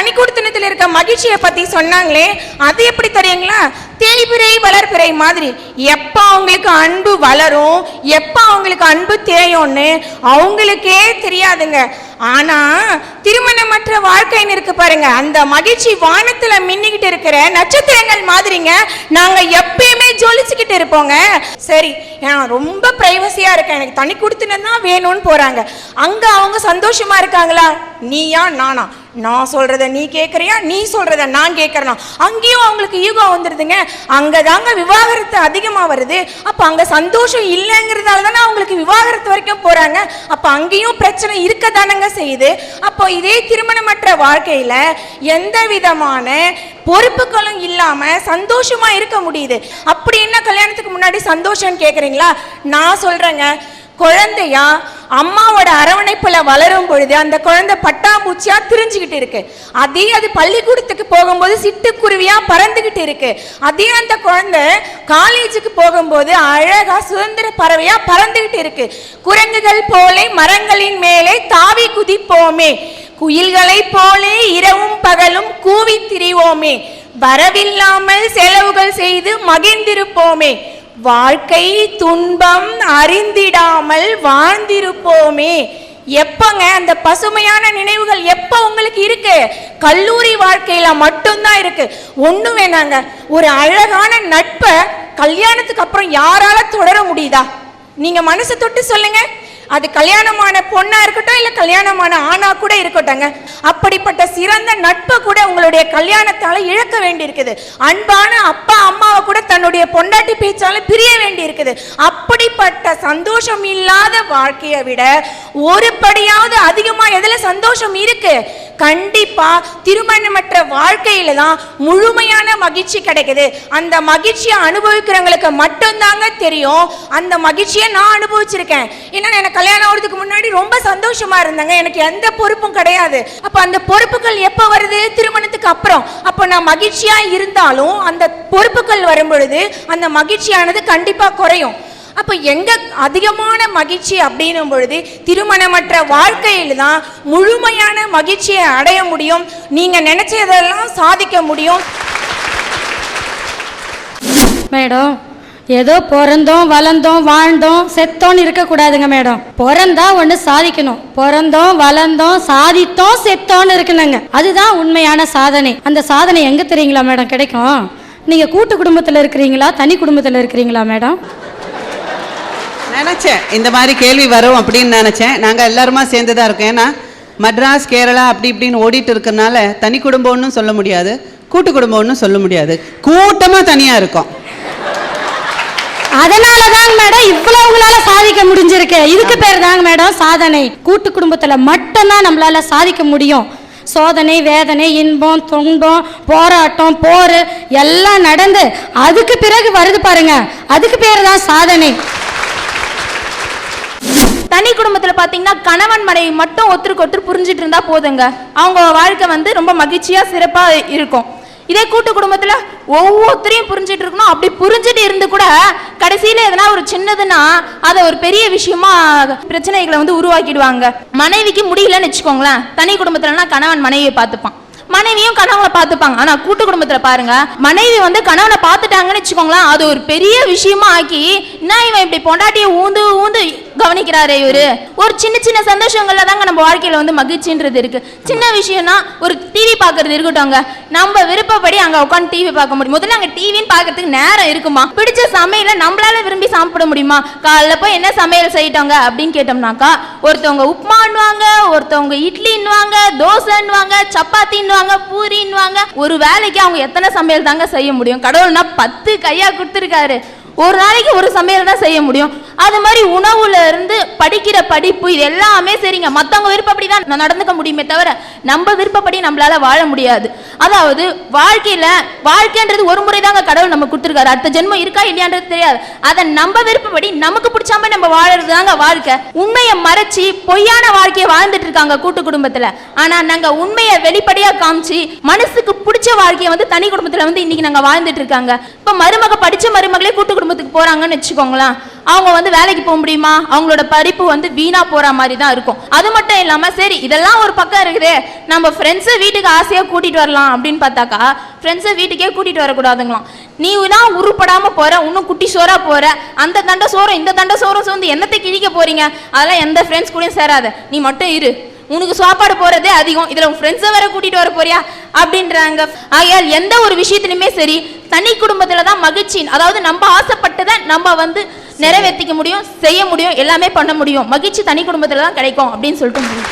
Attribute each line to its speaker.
Speaker 1: தனி கொடுத்தனத்தில் இருக்க மகிழ்ச்சியை பத்தி சொன்னாங்களே அது எப்படி தெரியுங்களா? தேய்பிறை வளர்பிறை மாதிரி. எப்ப அவங்களுக்கு அன்பு வளரும் எப்ப அவங்களுக்கு அன்பு தேயும்னு அவங்களுக்கே தெரியாதுங்க. ஆனா திருமணமற்ற வாழ்க்கைன்னு இருக்கு பாருங்க அந்த மகிழ்ச்சி வானத்துல மின்னிக்கிட்டு இருக்கிற நட்சத்திரங்கள் மாதிரிங்க நாங்க எப்பயுமே ஜொலிச்சுக்கிட்டு இருப்போங்க. சரி நான் ரொம்ப பிரைவசியா இருக்கேன் எனக்கு தனி தான் வேணும்னு போறாங்க. அங்க அவங்க சந்தோஷமா இருக்காங்களா? நீயா நானா? நான் சொல்கிறத நீ கேட்குறியா நீ சொல்கிறத நான் கேட்கறனா அங்கேயும் அவங்களுக்கு ஈகோ வந்துடுதுங்க அங்கே தாங்க விவாகரத்து அதிகமாக வருது. அப்போ அங்கே சந்தோஷம் இல்லைங்கிறதால தானே அவங்களுக்கு விவாகரத்து வரைக்கும் போகிறாங்க அப்போ அங்கேயும் பிரச்சனை இருக்க தானங்க செய்யுது. அப்போ இதே திருமணமற்ற வாழ்க்கையில் எந்த விதமான பொறுப்புகளும் இல்லாமல் சந்தோஷமாக இருக்க முடியுது. அப்படி என்ன கல்யாணத்துக்கு முன்னாடி சந்தோஷம்னு கேட்குறீங்களா நான் சொல்கிறேங்க குழந்தையா அம்மாவோட அரவணைப்புல வளரும் பொழுது அந்த குழந்தை பட்டாம்பூச்சியா திரிஞ்சுக்கிட்டு இருக்கு. அதே அது பள்ளிக்கூடத்துக்கு போகும்போது சிட்டுக்குருவியா பறந்துகிட்டு இருக்கு. அதே அந்த குழந்தை காலேஜுக்கு போகும்போது அழகா சுதந்திர பறவையா பறந்துகிட்டு இருக்கு. குரங்குகள் போலே மரங்களின் மேலே தாவி குதிப்போமே. குயில்களைப் போலே இரவும் பகலும் கூவி திரிவோமே. வரவில்லாமல் செலவுகள் செய்து மகிழ்ந்திருப்போமே. வாழ்க்கை துன்பம் அறிந்திடாமல் வாழ்ந்திருப்போமே. எப்பங்க அந்த பசுமையான நினைவுகள் எப்ப உங்களுக்கு இருக்கு? கல்லூரி வாழ்க்கையில மட்டும்தான் இருக்கு. ஒண்ணு வேணாங்க. ஒரு அழகான நட்பை கல்யாணத்துக்கு அப்புறம் யாரால தொடர முடியுதா? நீங்க மனசு தொட்டு சொல்லுங்க. அது கல்யாணமான பொண்ணா இருக்கட்டும் இல்ல கல்யாணமான ஆணா கூட இருக்கட்டும்ங்க. அப்படிப்பட்ட சிறந்த நட்பை கூட உங்களுடைய கல்யாணத்தால இழக்க வேண்டி இருக்குது அன்பான அப்பா அம்மாவை கூட தன்னுடைய பொண்டாட்டி பேச்சால பிரிய வேண்டி இருக்குது அப்படிப்பட்ட சந்தோஷம் இல்லாத வாழ்க்கையை விட ஒரு படியாவது அதிகமா எதுல சந்தோஷம் இருக்கு? கண்டிப்பா திருமணமற்ற வாழ்க்கையில தான் முழுமையான மகிழ்ச்சி கிடைக்குது. அந்த மகிழ்ச்சியை அனுபவிக்கிறவங்களுக்கு மட்டும்தாங்க தெரியும். அந்த மகிழ்ச்சியை நான் அனுபவிச்சிருக்கேன். ஏன்னா எனக்கு கல்யாணம் ஆகிறதுக்கு முன்னாடி ரொம்ப சந்தோஷமா இருந்தாங்க. எனக்கு எந்த பொறுப்பும் கிடையாது. அப்ப அந்த பொறுப்புகள் எப்ப வருது? திருமணத்துக்கு அப்புறம். அப்ப நான் மகிழ்ச்சியா இருந்தாலும் அந்த பொறுப்புகள் வரும் பொழுது அந்த மகிழ்ச்சியானது கண்டிப்பா குறையும். அப்ப எங்க அதிகமான மகிழ்ச்சி அப்படின்னும் பொழுது திருமணமற்ற வாழ்க்கையில் தான் முழுமையான மகிழ்ச்சியை அடைய முடியும். நீங்க நினைச்சதெல்லாம் சாதிக்க முடியும்.
Speaker 2: மேடம் ஏதோ பிறந்தோம் வளர்ந்தோம் வாழ்ந்தோம் செத்தோன்னு இருக்கக்கூடாதுங்க மேடம். பிறந்தா ஒன்று சாதிக்கணும். பிறந்தோம் வளர்ந்தோம் சாதித்தோம் செத்தோன்னு இருக்கணுங்க. அதுதான் உண்மையான சாதனை. அந்த சாதனை எங்கே தெரியுங்களா மேடம் கிடைக்கும்? நீங்கள் கூட்டு குடும்பத்தில் இருக்கிறீங்களா தனி குடும்பத்தில் இருக்கிறீங்களா மேடம்?
Speaker 3: நினச்சேன் இந்த மாதிரி கேள்வி வரும் அப்படின்னு நினச்சேன். நாங்கள் எல்லாருமா சேர்ந்து தான் இருக்கோம். ஏன்னா மட்ராஸ் கேரளா அப்படி இப்படின்னு ஓடிட்டு இருக்கறனால தனி குடும்பம்னு சொல்ல முடியாது. கூட்டு குடும்பம்னு சொல்ல முடியாது. கூட்டமாக தனியாக இருக்கோம்.
Speaker 2: அதனால தாங்க மேடம் இவ்வளவு உங்களால சாதிக்க முடிஞ்சிருக்கு. இதுக்கு பேர் தாங்க மேடம் சாதனை. கூட்டு குடும்பத்துல மட்டும்தான் நம்மளால சாதிக்க முடியும். சோதனை வேதனை இன்பம் துன்பம் போராட்டம் போர் எல்லாம் நடந்து அதுக்கு பிறகு வருது பாருங்க. அதுக்கு பேர் தான் சாதனை.
Speaker 4: தனி குடும்பத்தில் பார்த்தீங்கன்னா கணவன் மனைவி மட்டும் ஒருத்தருக்கு ஒருத்தர் புரிஞ்சிட்டு இருந்தா போதுங்க. அவங்க வாழ்க்கை வந்து ரொம்ப மகிழ்ச்சியா சிறப்பா இருக்கும். இதே கூட்டு குடும்பத்தில் ஒவ்வொருத்தரையும் புரிஞ்சிட்டு இருக்கணும். அப்படி புரிஞ்சிட்டு இருந்து கூட கடைசியில எதனா ஒரு சின்னதுன்னா அதை ஒரு பெரிய விஷயமா பிரச்சனைகளை வந்து உருவாக்கிடுவாங்க. மனைவிக்கு முடியலன்னு வச்சுக்கோங்களேன். தனி குடும்பத்துலனா கணவன் மனைவியை பார்த்துப்பான். மனைவியும் கணவனை பார்த்துப்பாங்க. ஆனா கூட்டு குடும்பத்துல பாருங்க மனைவி வந்து கணவனை பார்த்துட்டாங்கன்னு வச்சுக்கோங்களேன் அது ஒரு பெரிய விஷயமா ஆக்கி என்ன இவன் இப்படி பொண்டாட்டியை ஊந்து ஊந்து கவனிக்கிறாரே இவரு. ஒரு சின்ன சின்ன சந்தோஷங்கள்ல தாங்க நம்ம வாழ்க்கையில வந்து மகிழ்ச்சின்றது இருக்கு. சின்ன விஷயம்னா ஒரு டிவி பாக்குறது இருக்கட்டும்ங்க. நம்ம விருப்பப்படி அங்க உட்காந்து டிவி பார்க்க முடியும். முதல்ல அங்க டிவின்னு பாக்குறதுக்கு நேரம் இருக்குமா? பிடிச்ச சமையல நம்மளால விரும்பி சாப்பிட முடியுமா? காலைல போய் என்ன சமையல் செய்யிட்டோங்க அப்படின்னு கேட்டோம்னாக்கா ஒருத்தவங்க உப்புமான்னுவாங்க ஒருத்தவங்க இட்லின்னுவாங்க தோசைன்னுவாங்க சப்பாத்தின்னுவாங்க பூரின்னுவாங்க. ஒரு வேலைக்கு அவங்க எத்தனை சமையல் தாங்க செய்ய முடியும்? கடவுள்னா பத்து கையா கொடுத்துருக்காரு. ஒரு நாளைக்கு ஒரு சமையல் தான் செய்ய முடியும். அது மாதிரி உணவுல இருந்து படிக்கிற படிப்பு இது எல்லாமே சரிங்க. மத்தவங்க விருப்பப்படி தான் நடந்துக்க முடியுமே தவிர நம்ம விருப்பப்படி நம்மளால வாழ முடியாது. அதாவது வாழ்க்கையில வாழ்க்கைன்றது ஒரு முறை தாங்க கடவுள் நம்ம கொடுத்துருக்காரு. அடுத்த ஜென்மம் இருக்கா இல்லையான்றது தெரியாது. அதை நம்ம விருப்பப்படி நமக்கு பிடிச்ச மாதிரி நம்ம வாழறது தாங்க வாழ்க்கை. உண்மையை மறைச்சி பொய்யான வாழ்க்கையை வாழ்ந்துட்டு இருக்காங்க கூட்டு குடும்பத்துல. ஆனா நாங்க உண்மையை வெளிப்படையா காமிச்சு மனசுக்கு பிடிச்ச வாழ்க்கையை வந்து தனி குடும்பத்துல வந்து இன்னைக்கு நாங்க வாழ்ந்துட்டு இருக்காங்க. இப்ப மருமக படிச்ச மருமகளே கூட்டு குடும்பத்துக்கு போறாங்கன்னு வச்சுக்கோங்களேன். அவங்க வந்து வேலைக்கு போக முடியுமா? அவங்களோட படிப்பு வந்து வீணா போற மாதிரி தான் இருக்கும். அது மட்டும் இல்லாம சரி இதெல்லாம் ஒரு பக்கம் இருக்குதே. நம்ம ஃப்ரெண்ட்ஸை வீட்டுக்கு ஆசையா கூட்டிட்டு வரலாம் அப்படின்னு பார்த்தாக்கா ஃப்ரெண்ட்ஸை வீட்டுக்கே கூட்டிட்டு வரக்கூடாதுங்களாம். நீ தான் உருப்படாம போற இன்னும் குட்டி சோறா போற. அந்த தண்டை சோறும் இந்த தண்டை சோறும் சேர்ந்து என்னத்தை கிழிக்க போறீங்க? அதெல்லாம் எந்த ஃப்ரெண்ட்ஸ் கூடயும் சேராத. நீ மட்டும் இரு. உனக்கு சாப்பாடு போறதே அதிகம். இதுல உன் ஃப்ரெண்ட்ஸை வேற கூட்டிட்டு வர போறியா? அப்படின்றாங்க. ஆகையால் எந்த ஒரு விஷயத்திலுமே சரி தனி குடும்பத்துல தான் மகிழ்ச்சி. அதாவது நம்ம ஆசைப்பட்டதை நம்ம வந்து நிறைவேற்றிக்க முடியும் செய்ய முடியும் எல்லாமே பண்ண முடியும். மகிழ்ச்சி தனி குடும்பத்தில் தான் கிடைக்கும் அப்படின்னு சொல்லிட்டு முடியும்